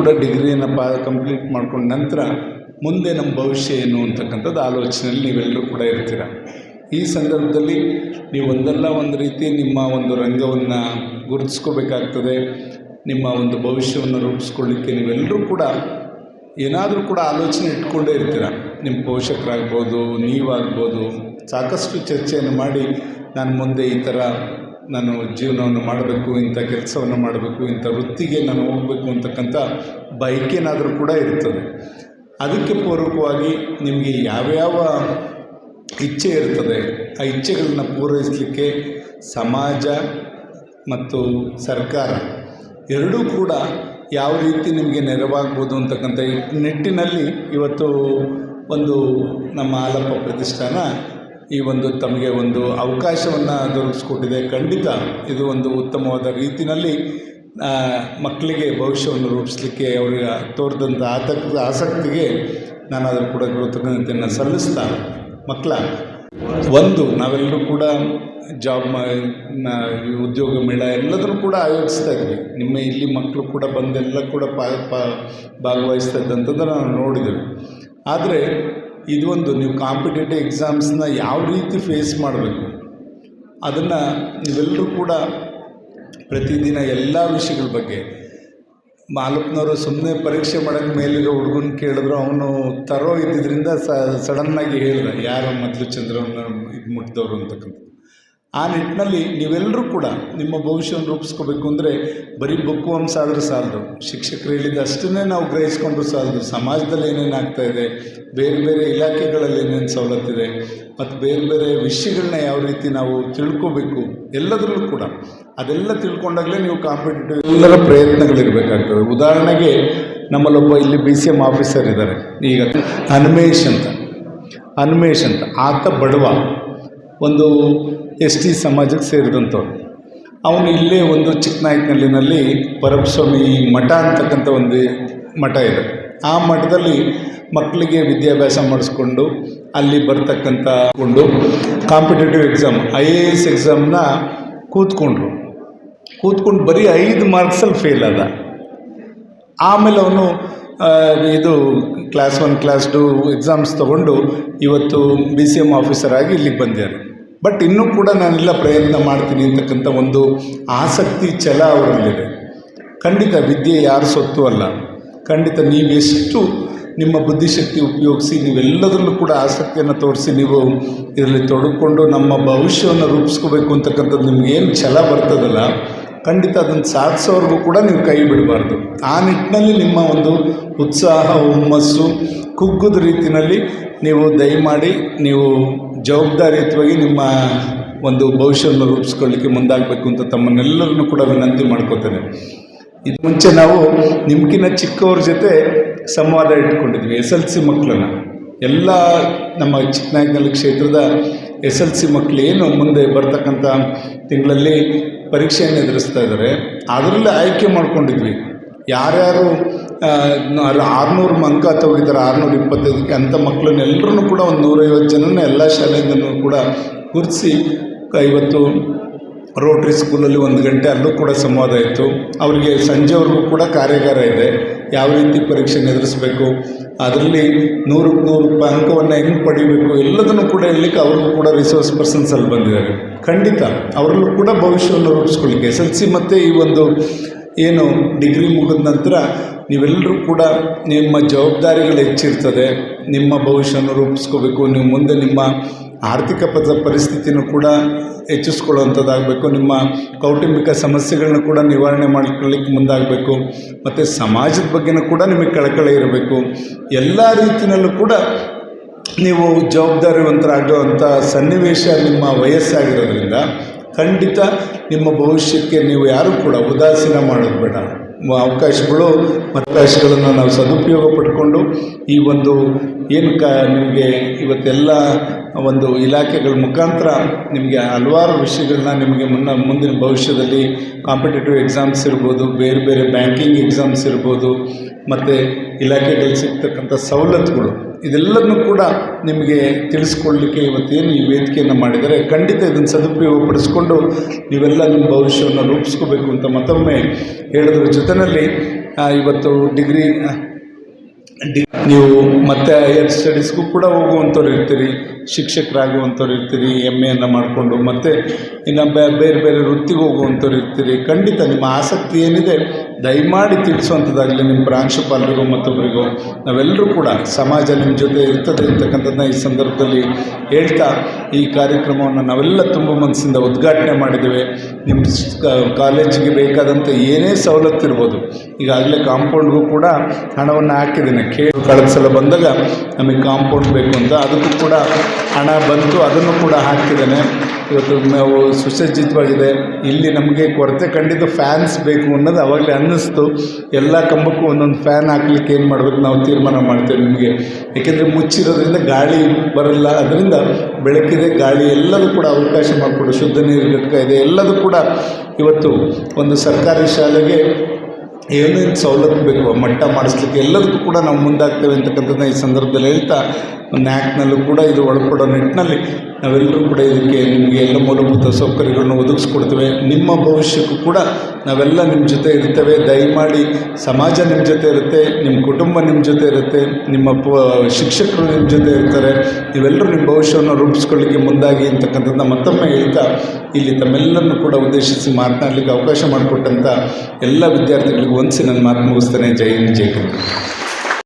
ಕೂಡ ಡಿಗ್ರಿಯನ್ನು ಪಾ ಕಂಪ್ಲೀಟ್ ಮಾಡ್ಕೊಂಡ ನಂತರ ಮುಂದೆ ನಮ್ಮ ಭವಿಷ್ಯ ಏನು ಅಂತಕ್ಕಂಥದ್ದು ಆಲೋಚನೆಯಲ್ಲಿ ನೀವೆಲ್ಲರೂ ಕೂಡ ಇರ್ತೀರ. ಈ ಸಂದರ್ಭದಲ್ಲಿ ನೀವು ಒಂದಲ್ಲ ಒಂದು ರೀತಿ ನಿಮ್ಮ ಒಂದು ರಂಗವನ್ನು ಗುರುತಿಸ್ಕೋಬೇಕಾಗ್ತದೆ. ನಿಮ್ಮ ಒಂದು ಭವಿಷ್ಯವನ್ನು ರೂಪಿಸ್ಕೊಳ್ಳಿಕ್ಕೆ ನೀವೆಲ್ಲರೂ ಕೂಡ ಏನಾದರೂ ಕೂಡ ಆಲೋಚನೆ ಇಟ್ಕೊಂಡೇ ಇರ್ತೀರ. ನಿಮ್ಮ ಪೋಷಕರಾಗ್ಬೋದು, ನೀವಾಗ್ಬೋದು, ಸಾಕಷ್ಟು ಚರ್ಚೆಯನ್ನು ಮಾಡಿ ನಾನು ಮುಂದೆ ಈ ಥರ ನಾನು ಜೀವನವನ್ನು ಮಾಡಬೇಕು, ಇಂಥ ಕೆಲಸವನ್ನು ಮಾಡಬೇಕು, ಇಂಥ ವೃತ್ತಿಗೆ ನಾನು ಹೋಗಬೇಕು ಅಂತಕ್ಕಂಥ ಬೈಕೇನಾದರೂ ಕೂಡ ಇರ್ತದೆ. ಅದಕ್ಕೆ ಪೂರ್ವಕವಾಗಿ ನಿಮಗೆ ಯಾವ್ಯಾವ ಇಚ್ಛೆ ಇರ್ತದೆ, ಆ ಇಚ್ಛೆಗಳನ್ನ ಪೂರೈಸಲಿಕ್ಕೆ ಸಮಾಜ ಮತ್ತು ಸರ್ಕಾರ ಎರಡೂ ಕೂಡ ಯಾವ ರೀತಿ ನಿಮಗೆ ನೆರವಾಗ್ಬೋದು ಅಂತಕ್ಕಂಥ ನಿಟ್ಟಿನಲ್ಲಿ ಇವತ್ತು ಒಂದು ನಮ್ಮ ಆಲಪ್ಪ ಪ್ರತಿಷ್ಠಾನ ಈ ಒಂದು ತಮಗೆ ಒಂದು ಅವಕಾಶವನ್ನು ದೊರಕಿಸ್ಕೊಟ್ಟಿದೆ. ಖಂಡಿತ ಇದು ಒಂದು ಉತ್ತಮವಾದ ರೀತಿಯಲ್ಲಿ ಮಕ್ಕಳಿಗೆ ಭವಿಷ್ಯವನ್ನು ರೂಪಿಸಲಿಕ್ಕೆ ಅವರಿಗೆ ತೋರಿದಂಥ ಆತಕ್ ಆಸಕ್ತಿಗೆ ನಾನು ಅದರ ಕೂಡ ಕೃತಜ್ಞತೆಯನ್ನು ಸಲ್ಲಿಸ್ತಾ ಮಕ್ಕಳ, ಒಂದು ನಾವೆಲ್ಲರೂ ಕೂಡ ಜಾಬ್ ಉದ್ಯೋಗ ಮೇಳ ಎಲ್ಲದನ್ನು ಕೂಡ ಆಯೋಜಿಸ್ತಾ ಇದ್ವಿ. ನಿಮ್ಮ ಇಲ್ಲಿ ಮಕ್ಕಳು ಕೂಡ ಬಂದೆಲ್ಲ ಕೂಡ ಪಾ ಭಾಗವಹಿಸ್ತಾ ಇದ್ದಂತಂದ್ರೆ ನಾವು ನೋಡಿದ್ದೇವೆ. ಆದರೆ ಇದು ಒಂದು ನೀವು ಕಾಂಪಿಟೇಟಿವ್ ಎಕ್ಸಾಮ್ಸ್ನ ಯಾವ ರೀತಿ ಫೇಸ್ ಮಾಡಬೇಕು? ಅದನ್ನು ನೀವೆಲ್ಲರೂ ಕೂಡ ಪ್ರತಿದಿನ ಎಲ್ಲ ವಿಷಯಗಳ ಬಗ್ಗೆ ಮಾಲಪ್ಪನವರು ಸುಮ್ಮನೆ ಪರೀಕ್ಷೆ ಮಾಡೋಕ್ಕೆ ಮೇಲಿರೋ ಹುಡುಗನ ಕೇಳಿದ್ರು, ಅವನು ತರೋ ಇದ್ದಿದ್ದರಿಂದ ಸಡನ್ನಾಗಿ ಹೇಳಿದ, ಯಾರು ಮೊದಲು ಚಂದ್ರವನ್ನು ಇದು ಮುಟ್ಟಿದವರು ಅಂತಕ್ಕಂಥದ್ದು? ಆ ನಿಟ್ಟಿನಲ್ಲಿ ನೀವೆಲ್ಲರೂ ಕೂಡ ನಿಮ್ಮ ಭವಿಷ್ಯವನ್ನು ರೂಪಿಸ್ಕೋಬೇಕು ಅಂದರೆ ಬರೀ ಬುಕ್ಕು ಆದರೂ ಸಾಲದು ಶಿಕ್ಷಕರು ಹೇಳಿದ ಅಷ್ಟನ್ನೇ ನಾವು ಗ್ರಹಿಸ್ಕೊಂಡ್ರು ಸಾಲದು. ಸಮಾಜದಲ್ಲಿ ಏನೇನು ಆಗ್ತಾ ಇದೆ, ಬೇರೆ ಬೇರೆ ಇಲಾಖೆಗಳಲ್ಲಿ ಏನೇನು ಸವಲತ್ತಿದೆ ಮತ್ತು ಬೇರೆ ಬೇರೆ ವಿಷಯಗಳನ್ನ ಯಾವ ರೀತಿ ನಾವು ತಿಳ್ಕೋಬೇಕು ಎಲ್ಲದರಲ್ಲೂ ಕೂಡ. ಅದೆಲ್ಲ ತಿಳ್ಕೊಂಡಾಗಲೇ ನೀವು ಕಾಂಪಿಟೇಟಿವ್ ಎಲ್ಲರ ಪ್ರಯತ್ನಗಳಿರಬೇಕಾಗ್ತದೆ. ಉದಾಹರಣೆಗೆ ನಮ್ಮಲ್ಲೊಬ್ಬ ಇಲ್ಲಿ ಬಿ ಸಿ ಎಂ ಆಫೀಸರ್ ಇದ್ದಾರೆ. ಈಗ ಅನ್ಮೇಶ್ ಅಂತ. ಅನ್ಮೇಶ್ ಅಂತ. ಆತ ಬಡವ. ಒಂದು ಎಸ್ ಟಿ ಸಮಾಜಕ್ಕೆ ಸೇರಿದಂಥವ್ರು. ಅವನು ಇಲ್ಲೇ ಒಂದು ಚಿಕ್ಕನಾಯಕನಹಳ್ಳಿನಲ್ಲಿ ಪರಮಸ್ವಾಮಿ ಮಠ ಅಂತಕ್ಕಂಥ ಒಂದು ಮಠ ಇದೆ. ಆ ಮಠದಲ್ಲಿ ಮಕ್ಕಳಿಗೆ ವಿದ್ಯಾಭ್ಯಾಸ ಮಾಡಿಸ್ಕೊಂಡು ಅಲ್ಲಿ ಬರ್ತಕ್ಕಂಥ ಕೊಂಡು competitive exam, I A S ಎಕ್ಸಾಮ್ನ ಕೂತ್ಕೊಂಡ್ರು. ಕೂತ್ಕೊಂಡು ಬರೀ ಐದು ಮಾರ್ಕ್ಸಲ್ಲಿ ಫೇಲ್ ಆದ. ಆಮೇಲೆ ಅವನು ಇದು class one, class two exams ತೊಗೊಂಡು ಇವತ್ತು ಬಿ ಸಿ ಎಂ ಆಫೀಸರ್ ಆಗಿ ಇಲ್ಲಿಗೆ ಬಂದಿದ್ದಾರೆ. ಬಟ್ ಇನ್ನೂ ಕೂಡ ನಾನೆಲ್ಲ ಪ್ರಯತ್ನ ಮಾಡ್ತೀನಿ ಅಂತಕ್ಕಂಥ ಒಂದು ಆಸಕ್ತಿ ಛಲ ಅವರಲ್ಲಿದೆ. ಖಂಡಿತ ವಿದ್ಯೆ ಯಾರು ಸೊತ್ತು ಅಲ್ಲ. ಖಂಡಿತ ನೀವೆಷ್ಟು ನಿಮ್ಮ ಬುದ್ಧಿಶಕ್ತಿ ಉಪಯೋಗಿಸಿ ನೀವೆಲ್ಲದರಲ್ಲೂ ಕೂಡ ಆಸಕ್ತಿಯನ್ನು ತೋರಿಸಿ ನೀವು ಇದರಲ್ಲಿ ತೊಡಗಿಕೊಂಡು ನಮ್ಮ ಭವಿಷ್ಯವನ್ನು ರೂಪಿಸ್ಕೋಬೇಕು ಅಂತಕ್ಕಂಥದ್ದು ನಿಮಗೇನು ಛಲ ಬರ್ತದಲ್ಲ ಖಂಡಿತ ಅದನ್ನು ಸಾಧಿಸೋರ್ಗೂ ಕೂಡ ನೀವು ಕೈ ಬಿಡಬಾರ್ದು. ಆ ನಿಟ್ಟಿನಲ್ಲಿ ನಿಮ್ಮ ಒಂದು ಉತ್ಸಾಹ, ಹುಮ್ಮಸ್ಸು ಕುಗ್ಗದ ರೀತಿಯಲ್ಲಿ ನೀವು ದಯಮಾಡಿ, ನೀವು ಜವಾಬ್ದಾರಿಯುತವಾಗಿ ನಿಮ್ಮ ಒಂದು ಭವಿಷ್ಯವನ್ನು ರೂಪಿಸ್ಕೊಳ್ಳಿಕ್ಕೆ ಮುಂದಾಗಬೇಕು ಅಂತ ತಮ್ಮನ್ನೆಲ್ಲರನ್ನು ಕೂಡ ವಿನಂತಿ ಮಾಡ್ಕೋತೇನೆ. ಇದು ಮುಂಚೆ ನಾವು ನಿಮಗಿನ ಚಿಕ್ಕವ್ರ ಜೊತೆ ಸಂವಾದ ಇಟ್ಕೊಂಡಿದ್ವಿ, ಎಸ್ ಎಲ್ ಸಿ ಮಕ್ಕಳನ್ನ ಎಲ್ಲ ನಮ್ಮ ಚಿಕ್ಕನಾಯಕನಹಳ್ಳಿ ಕ್ಷೇತ್ರದ ಎಸ್ ಎಲ್ ಸಿ ಮಕ್ಕಳು ಏನು ಮುಂದೆ ಬರ್ತಕ್ಕಂಥ ತಿಂಗಳಲ್ಲಿ ಪರೀಕ್ಷೆಯನ್ನು ಎದುರಿಸ್ತಾ ಇದ್ದಾರೆ. ಅದರಲ್ಲಿ ಆಯ್ಕೆ ಮಾಡ್ಕೊಂಡಿದ್ವಿ. ಯಾರ್ಯಾರು ಆರುನೂರು ಅಂಕ ತೆಗಿತಾರೆ ಆರುನೂರ ಇಪ್ಪತ್ತೈದಕ್ಕೆ ಅಂಥ ಮಕ್ಕಳನ್ನೆಲ್ಲರೂ ಕೂಡ ಒಂದು ನೂರೈವತ್ತು ಜನನ ಎಲ್ಲ ಶಾಲೆಯಿಂದನೂ ಕೂಡ ಗುರುತಿಸಿ ಇವತ್ತು ರೋಟ್ರಿ ಸ್ಕೂಲಲ್ಲಿ ಒಂದು ಗಂಟೆ ಅಲ್ಲೂ ಕೂಡ ಸಂವಾದ ಇತ್ತು. ಅವರಿಗೆ ಸಂಜೆವರೆಗೂ ಕೂಡ ಕಾರ್ಯಾಗಾರ ಇದೆ. ಯಾವ ರೀತಿ ಪರೀಕ್ಷೆನ ಎದುರಿಸಬೇಕು? ಅದರಲ್ಲಿ ನೂರಕ್ಕೆ ನೂರು ರೂಪಾಯಿ ಅಂಕವನ್ನು ಹೆಂಗೆ ಪಡಿಬೇಕು ಎಲ್ಲದನ್ನು ಕೂಡ ಹೇಳಲಿಕ್ಕೆ ಅವ್ರಿಗೂ ಕೂಡ ರಿಸೋರ್ಸ್ ಪರ್ಸನ್ಸ್ ಅಲ್ಲಿ ಬಂದಿದ್ದಾರೆ. ಖಂಡಿತ, ಅವರಲ್ಲೂ ಕೂಡ ಭವಿಷ್ಯವನ್ನು ರೂಪಿಸ್ಕೊಳ್ಳಿಕ್ಕೆ ಎಸ್ ಎಲ್ ಸಿ ಮತ್ತು ಈ ಒಂದು, ಏನು ಡಿಗ್ರಿ ಮುಗಿದ ನಂತರ ನೀವೆಲ್ಲರೂ ಕೂಡ ನಿಮ್ಮ ಜವಾಬ್ದಾರಿಗಳು ಹೆಚ್ಚಿರ್ತದೆ, ನಿಮ್ಮ ಭವಿಷ್ಯನ ರೂಪಿಸ್ಕೋಬೇಕು, ನೀವು ಮುಂದೆ ನಿಮ್ಮ ಆರ್ಥಿಕ ಪದ ಪರಿಸ್ಥಿತಿನೂ ಕೂಡ ಹೆಚ್ಚಿಸ್ಕೊಳ್ಳುವಂಥದ್ದಾಗಬೇಕು, ನಿಮ್ಮ ಕೌಟುಂಬಿಕ ಸಮಸ್ಯೆಗಳನ್ನ ಕೂಡ ನಿವಾರಣೆ ಮಾಡ್ಕೊಳ್ಳಿಕ್ಕೆ ಮುಂದಾಗಬೇಕು, ಮತ್ತು ಸಮಾಜದ ಬಗ್ಗೆನೂ ಕೂಡ ನಿಮಗೆ ಕಳಕಳಿ ಇರಬೇಕು. ಎಲ್ಲ ರೀತಿಯಲ್ಲೂ ಕೂಡ ನೀವು ಜವಾಬ್ದಾರಿವಂತರಾಗುವಂಥ ಸನ್ನಿವೇಶ ನಿಮ್ಮ ವಯಸ್ಸಾಗಿರೋದ್ರಿಂದ ಖಂಡಿತ ನಿಮ್ಮ ಭವಿಷ್ಯಕ್ಕೆ ನೀವು ಯಾರೂ ಕೂಡ ಉದಾಸೀನ ಮಾಡೋದು ಬೇಡ. ಅವಕಾಶಗಳು ಅವಕಾಶಗಳನ್ನು ನಾವು ಸದುಪಯೋಗ ಪಡ್ಕೊಂಡು ಈ ಒಂದು ಏನು ಕ ನಿಮಗೆ ಇವತ್ತೆಲ್ಲ ಒಂದು ಇಲಾಖೆಗಳ ಮುಖಾಂತರ ನಿಮಗೆ ಹಲವಾರು ವಿಷಯಗಳನ್ನ ನಿಮಗೆ ಮುನ್ನ ಮುಂದಿನ ಭವಿಷ್ಯದಲ್ಲಿ ಕಾಂಪಿಟೇಟಿವ್ ಎಕ್ಸಾಮ್ಸ್ ಇರ್ಬೋದು, ಬೇರೆ ಬೇರೆ ಬ್ಯಾಂಕಿಂಗ್ ಎಕ್ಸಾಮ್ಸ್ ಇರ್ಬೋದು, ಮತ್ತು ಇಲಾಖೆಗಳಲ್ಲಿ ಸಿಗ್ತಕ್ಕಂಥ ಸವಲತ್ತುಗಳು. ಇದೆಲ್ಲದನ್ನು ಕೂಡ ನಿಮಗೆ ತಿಳಿಸ್ಕೊಡ್ಲಿಕ್ಕೆ ಇವತ್ತೇನು ಈ ವೇದಿಕೆಯನ್ನು ಮಾಡಿದರೆ ಖಂಡಿತ ಇದನ್ನು ಸದುಪಯೋಗಪಡಿಸಿಕೊಂಡು ನೀವೆಲ್ಲ ನಿಮ್ಮ ಭವಿಷ್ಯವನ್ನು ರೂಪಿಸ್ಕೋಬೇಕು ಅಂತ ಮತ್ತೊಮ್ಮೆ ಹೇಳೋದ್ರ ಜೊತೆಯಲ್ಲಿ ಇವತ್ತು ಡಿಗ್ರಿ ನೀವು ಮತ್ತೆ ಹೈಯರ್ ಸ್ಟಡೀಸ್ಗೂ ಕೂಡ ಹೋಗುವಂಥವ್ರು ಇರ್ತೀರಿ. ಶಿಕ್ಷಕರಾಗುವಂಥವ್ರು ಇರ್ತೀರಿ ಎಂ ಎಯನ್ನು ಮಾಡಿಕೊಂಡು ಮತ್ತು ಇನ್ನು ಬೇರೆ ಬೇರೆ ವೃತ್ತಿಗೆ ಹೋಗುವಂಥವ್ರು ಇರ್ತೀರಿ, ಖಂಡಿತ ನಿಮ್ಮ ಆಸಕ್ತಿ ಏನಿದೆ ದಯಮಾಡಿ ತಿಳಿಸುವಂಥದ್ದಾಗಲಿ ನಿಮ್ಮ ಪ್ರಾಂಶುಪಾಲರಿಗೂ ಮತ್ತೊಬ್ಬರಿಗೂ ನಾವೆಲ್ಲರೂ ಕೂಡ ಸಮಾಜ ನಿಮ್ಮ ಜೊತೆ ಇರ್ತದೆ ಅಂತಕ್ಕಂಥದ್ದನ್ನ ಈ ಸಂದರ್ಭದಲ್ಲಿ ಹೇಳ್ತಾ ಈ ಕಾರ್ಯಕ್ರಮವನ್ನು ನಾವೆಲ್ಲ ತುಂಬ ಮನಸ್ಸಿಂದ ಉದ್ಘಾಟನೆ ಮಾಡಿದ್ದೇವೆ. ನಿಮ್ಮ ಕಾಲೇಜಿಗೆ ಬೇಕಾದಂಥ ಏನೇ ಸವಲತ್ತು ಇರ್ಬೋದು, ಈಗಾಗಲೇ ಕಾಂಪೌಂಡ್ಗೂ ಕೂಡ ಹಣವನ್ನು ಹಾಕಿದ್ದೇನೆ. ಕೇಳಿ ಕಳೆದ ಸಲ ಬಂದಾಗ ನಮಗೆ ಕಾಂಪೌಂಡ್ ಬೇಕು ಅಂತ, ಅದಕ್ಕೂ ಕೂಡ ಹಣ ಬಂತು, ಅದನ್ನು ಕೂಡ ಹಾಕಿದ್ದೇನೆ. ಇವತ್ತು ನಾವು ಸುಸಜ್ಜಿತವಾಗಿದೆ. ಇಲ್ಲಿ ನಮಗೆ ಕೊರತೆ ಕಂಡಿದ್ದು ಫ್ಯಾನ್ಸ್ ಬೇಕು ಅನ್ನೋದು ಅವಾಗಲೇ ಅನ್ನಿಸ್ತು. ಎಲ್ಲ ಕಂಬಕ್ಕೂ ಒಂದೊಂದು ಫ್ಯಾನ್ ಹಾಕ್ಲಿಕ್ಕೆ ಏನು ಮಾಡಬೇಕು ನಾವು ತೀರ್ಮಾನ ಮಾಡ್ತೇವೆ ನಿಮಗೆ. ಏಕೆಂದರೆ ಮುಚ್ಚಿರೋದ್ರಿಂದ ಗಾಳಿ ಬರಲ್ಲ. ಅದರಿಂದ ಬೆಳಕಿದೆ, ಗಾಳಿ ಎಲ್ಲದೂ ಕೂಡ ಅವಕಾಶ ಮಾಡಿಕೊಡು. ಶುದ್ಧ ನೀರು ಘಟಕ ಇದೆ. ಎಲ್ಲದೂ ಕೂಡ ಇವತ್ತು ಒಂದು ಸರ್ಕಾರಿ ಶಾಲೆಗೆ ಏನೇನು ಸವಲತ್ತು ಬೇಕು ಮಟ್ಟ ಮಾಡಿಸ್ಲಿಕ್ಕೆ ಎಲ್ಲದಕ್ಕೂ ಕೂಡ ನಾವು ಮುಂದಾಗ್ತೇವೆ ಅಂತಕ್ಕಂಥದ್ದನ್ನ ಈ ಸಂದರ್ಭದಲ್ಲಿ ಹೇಳ್ತಾ ನ್ಯಾಕ್ನಲ್ಲೂ ಕೂಡ ಇದು ಒಳಪಡೋ ನಿಟ್ಟಿನಲ್ಲಿ ನಾವೆಲ್ಲರೂ ಕೂಡ ಇದಕ್ಕೆ ನಿಮಗೆ ಎಲ್ಲ ಮೂಲಭೂತ ಸೌಕರ್ಯಗಳನ್ನು ಒದಗಿಸ್ಕೊಡ್ತೇವೆ. ನಿಮ್ಮ ಭವಿಷ್ಯಕ್ಕೂ ಕೂಡ ನಾವೆಲ್ಲ ನಿಮ್ಮ ಜೊತೆ ಇರ್ತೇವೆ ದಯಮಾಡಿ ಸಮಾಜ ನಿಮ್ಮ ಜೊತೆ ಇರುತ್ತೆ ನಿಮ್ಮ ಕುಟುಂಬ ನಿಮ್ಮ ಜೊತೆ ಇರುತ್ತೆ, ನಿಮ್ಮ ಶಿಕ್ಷಕರು ನಿಮ್ಮ ಜೊತೆ ಇರ್ತಾರೆ. ನೀವೆಲ್ಲರೂ ನಿಮ್ಮ ಭವಿಷ್ಯವನ್ನು ರೂಪಿಸ್ಕೊಳ್ಳಿಕ್ಕೆ ಮುಂದಾಗಿ ಅಂತಕ್ಕಂಥದ್ದನ್ನ ಮತ್ತೊಮ್ಮೆ ಹೇಳ್ತಾ, ಇಲ್ಲಿ ತಮ್ಮೆಲ್ಲರನ್ನು ಕೂಡ ಉದ್ದೇಶಿಸಿ ಮಾತನಾಡಲಿಕ್ಕೆ ಅವಕಾಶ ಮಾಡಿಕೊಟ್ಟಂಥ ಎಲ್ಲ ವಿದ್ಯಾರ್ಥಿಗಳಿಗೂ ಒಂದ್ಸಿ ನನ್ನ ಮಾತು ಮುಗಿಸ್ತೇನೆ. ಜೈ ಹಿಂದ್, ಜೈ